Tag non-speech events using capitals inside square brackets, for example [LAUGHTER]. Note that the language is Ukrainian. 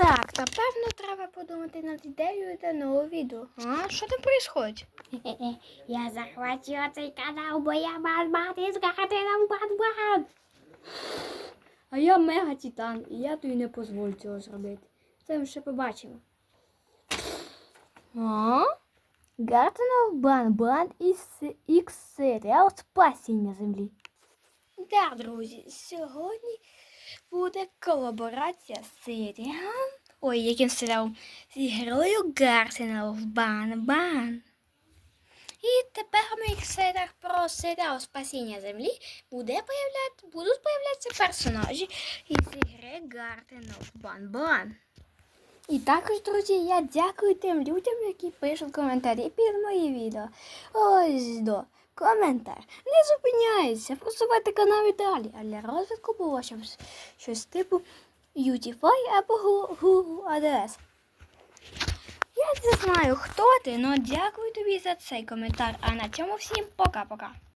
Напевно, треба подумати над ідеєю для нового відео. А що там відбувається? [LAUGHS] Я захвачу цей канал, бо я бан-бан із Гатином бан-бан. А я мега титан, і я тобі не дозволю цього зробити. Це ми ще побачимо. А? Гартенов Бан-Бан Ікс серіал Спасіння землі. Так, друзі, сьогодні буде колаборація з серіалом. Ой, яким серіалом? З герою Гартенов Бан-Бан. І тепер в моїх серіях про серіал Спасіння землі буде появляти, будуть появлятися персонажі із ігри Гартенов Бан-Бан. І також, друзі, я дякую тим людям, які пишуть коментарі під мої відео. Ось до коментар. Не зупиняється, просувайте канал і далі. А для розвитку було щось, щось типу UTFI або Google ADS. Я не знаю, хто ти, але дякую тобі за цей коментар. А на цьому всім пока-пока.